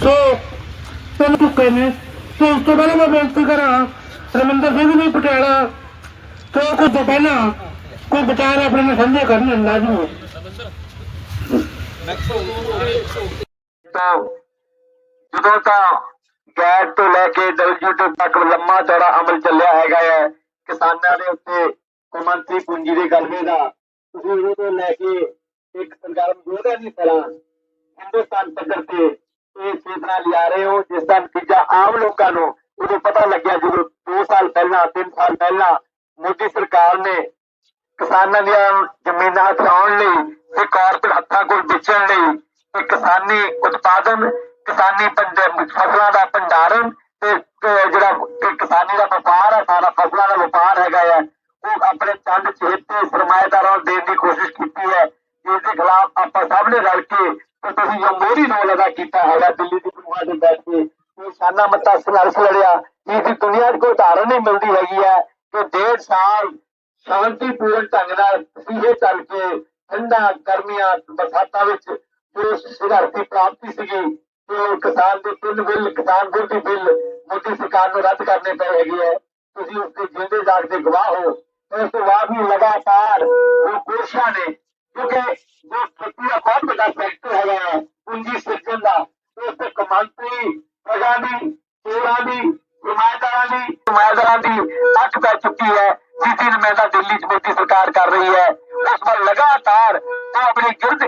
ਸੋ ਤਿੰਨ ਚੁੱਕੇ ਨੇ। ਸੋ ਉਸ ਤੋਂ ਪਹਿਲਾਂ ਮੈਂ ਬੇਨਤੀ ਕਰਾਂ ਰਮਿੰਦਰ ਸਿੰਘ ਜੀ ਪਟਿਆਲਾ ਤੋਂ ਕੁਝ ਪਹਿਲਾਂ ਕੋਈ ਵਿਚਾਰ ਆਪਣੇ ਨਾਲ ਸਾਂਝੇ ਕਰਨ ਲਾਜ਼ਮੀ ਹੈ ਜਦੋਂ ਤਾਂ ਗੈਸ ਤੋਂ ਲੈ ਕੇ ਡਬਲਯੂਟੀ ਤੱਕ ਲੰਮਾ ਚੌੜਾ ਅਮਲ ਚੱਲਿਆ ਹੈਗਾ ਹੈ ਕਿਸਾਨਾਂ ਦੇ ਉੱਤੇ ਕੌਮਾਂਤਰੀ ਪੂੰਜੀ ਦੇ ਗਲਬੇ ਦਾ ਤੁਸੀਂ ਉਦੋਂ ਤੋਂ ਲੈ ਕੇ ਇੱਕ ਸਰਕਾਰ ਵਿਰੋਧੀ ਦੀ ਤਰ੍ਹਾਂ ਹਿੰਦੁਸਤਾਨ ਪੱਧਰ ਤੇ ਇਹ ਚੇਤਨਾ ਲਿਆ ਰਹੇ ਹੋ, ਜਿਸ ਦਾ ਨਤੀਜਾ ਆਮ ਲੋਕਾਂ ਨੂੰ ਉਦੋਂ ਪਤਾ ਲੱਗਿਆ ਜਦੋਂ 2 ਸਾਲ ਪਹਿਲਾਂ 3 ਸਾਲ ਪਹਿਲਾਂ ਮੋਦੀ ਸਰਕਾਰ ਨੇ ਕਿਸਾਨਾਂ ਦੀਆਂ ਜ਼ਮੀਨਾਂ ਹਥਿਆਉਣ ਲਈ ਤੇ ਕਾਰਪੋਰੇਟ ਹੱਥਾਂ ਕੋਲ ਵੇਚਣ ਲਈ ਤੇ ਕਿਸਾਨੀ ਉਤਪਾਦਨ, ਕਿਸਾਨੀ ਫਸਲਾਂ ਦਾ ਭੰਡਾਰਨ ਤੇ ਜਿਹੜਾ ਕਿਸਾਨੀ ਦਾ ਵਪਾਰ ਹੈ ਸਾਰਾ ਫਸਲਾਂ ਦਾ ਵਪਾਰ ਹੈਗਾ ਹੈ ਉਹ ਆਪਣੇ ਚੰਦ ਚੇਤੇ ਸਰਮਾਏਦਾਰਾਂ ਨੂੰ ਦੇਣ ਦੀ ਕੋਸ਼ਿਸ਼ ਕੀਤੀ ਹੈ। ਇਸ ਦੇ ਖਿਲਾਫ ਆਪਾਂ ਸਭ ਨੇ ਰਲ ਕੇ ਤੇ ਤੁਸੀਂ ਜੋ ਮੋਹਰੀ ਰੋਲ ਅਦਾ ਕੀਤਾ ਹੈਗਾ, ਦਿੱਲੀ ਦੀ ਗੁਰੂਆਂ ਦੇ ਬੈਠ ਕੇ, ਇਹ ਮੱਤਾ ਸੰਘਰਸ਼ ਲੜਿਆ ਇਸ ਦੀ ਦੁਨੀਆ 'ਚ ਕੋਈ ਉਦਾਹਰਨ ਨਹੀਂ ਮਿਲਦੀ ਹੈਗੀ ਹੈ ਕਿ ਡੇਢ ਸਾਲ ਸ਼ਾਂਤੀਪੂਰਨ ਢੰਗ ਨਾਲ ਸੀਹੇ ਚੱਲ ਕੇ ਠੰਡਾ ਗਰਮੀਆਂ ਬਰਸਾਤਾਂ ਵਿੱਚ ਜੋ ਸੰਘਰਸ਼ ਦੀ ਪ੍ਰਾਪਤੀ ਸੀਗੀ, ਤੇ ਕਿਸਾਨ ਦੇ ਤਿੰਨ ਬਿੱਲ, ਕਿਸਾਨ ਵਿਰੋਧੀ ਬਿੱਲ ਮੋਦੀ ਸਰਕਾਰ ਨੂੰ ਰੱਦ ਕਰਨੇ ਪਏ ਹੈਗੇ ਹੈ। ਤੁਸੀਂ ਉਸ ਦੇ ਜਿੰਦੇ ਜਾਗਦੇ ਗਵਾਹ ਹੋ। ਇਸ ਤੋਂ ਬਾਅਦ ਵੀ ਲਗਾਤਾਰ ਉਹ ਕੋਸ਼ਿਸ਼ਾਂ ਨੇ, ਕਿਉਂਕਿ ਜੋ ਖੇਤੀ ਦਾ ਬਹੁਤ ਵੱਡਾ ਸੈਕਟਰ ਹੈਗਾ ਹੈ ਪੂੰਜੀ ਸਿਰਜਣ ਦਾ ਉਸ ਤੇ ਕਮਾਂਤਰੀ ਪ੍ਰਜਾ ਦੀ ਚੋਰਾਂ ਦੀ ਨੁਮਾਇੰਦਾਰਾਂ ਦੀ ਦੀ ਅੱਖ ਪੈ ਚੁੱਕੀ ਹੈ, ਜਿਸ ਦੀ ਨੁਮਾਇੰਦਾ ਦਿੱਲੀ 'ਚ ਮੋਦੀ ਸਰਕਾਰ ਕਰ ਰਹੀ ਹੈ। ਉਸ ਪਰ ਲਗਾਤਾਰ ਉਹ ਆਪਣੀ ਗਿਰਦ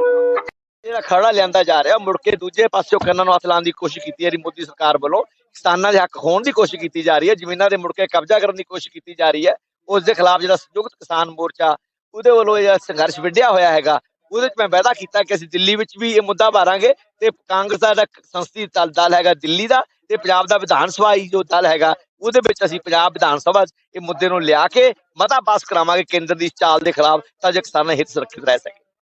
ਜਿਹੜਾ ਖੜਾ ਲਿਆਂਦਾ ਜਾ ਰਿਹਾ, ਮੁੜ ਕੇ ਦੂਜੇ ਪਾਸਿਓਂ ਕੰਨਾਂ ਨੂੰ ਹੱਥ ਲਾਉਣ ਦੀ ਕੋਸ਼ਿਸ਼ ਕੀਤੀ ਜਾ ਰਹੀ ਮੋਦੀ ਸਰਕਾਰ ਵੱਲੋਂ। ਕਿਸਾਨਾਂ ਦੇ ਹੱਕ ਖੋਣ ਦੀ ਕੋਸ਼ਿਸ਼ ਕੀਤੀ ਜਾ ਰਹੀ ਹੈ, ਜ਼ਮੀਨਾਂ ਦੇ ਮੁੜ ਕੇ ਕਬਜ਼ਾ ਕਰਨ ਦੀ ਕੋਸ਼ਿਸ਼ ਕੀਤੀ ਜਾ ਰਹੀ ਹੈ। ਉਸ ਦੇ ਖਿਲਾਫ ਜਿਹੜਾ ਸੰਯੁਕਤ ਕਿਸਾਨ ਮੋਰਚਾ, ਉਹਦੇ ਵੱਲੋਂ ਇਹ ਸੰਘਰਸ਼ ਵਿੱਢਿਆ ਹੋਇਆ ਹੈਗਾ। ਉਹਦੇ ਵਿੱਚ ਮੈਂ ਵਾਅਦਾ ਕੀਤਾ ਕਿ ਅਸੀਂ ਦਿੱਲੀ ਵਿੱਚ ਵੀ ਇਹ ਮੁੱਦਾ ਭਾਰਾਂਗੇ ਤੇ ਕਾਂਗਰਸ ਦਾ ਜਿਹੜਾ ਸੰਸਦੀ ਦਲ ਦਲ ਹੈਗਾ ਦਿੱਲੀ ਦਾ ਤੇ ਪੰਜਾਬ ਦਾ ਵਿਧਾਨ ਸਭਾ ਹੀ ਜੋ ਦਲ ਹੈਗਾ ਉਹਦੇ ਵਿੱਚ ਅਸੀਂ ਪੰਜਾਬ ਵਿਧਾਨ ਸਭਾ 'ਚ ਇਹ ਮੁੱਦੇ ਨੂੰ ਲਿਆ ਕੇ ਮਤਾ ਪਾਸ ਕਰਾਵਾਂਗੇ ਕੇਂਦਰ ਦੀ ਚਾਲ ਦੇ ਖਿਲਾਫ ਤਾਂ ਜੋ ਕਿਸਾਨਾਂ ਹਿੱਤ ਸੁਰੱਖਿਅਤ ਰਹਿ ਸਕੇ।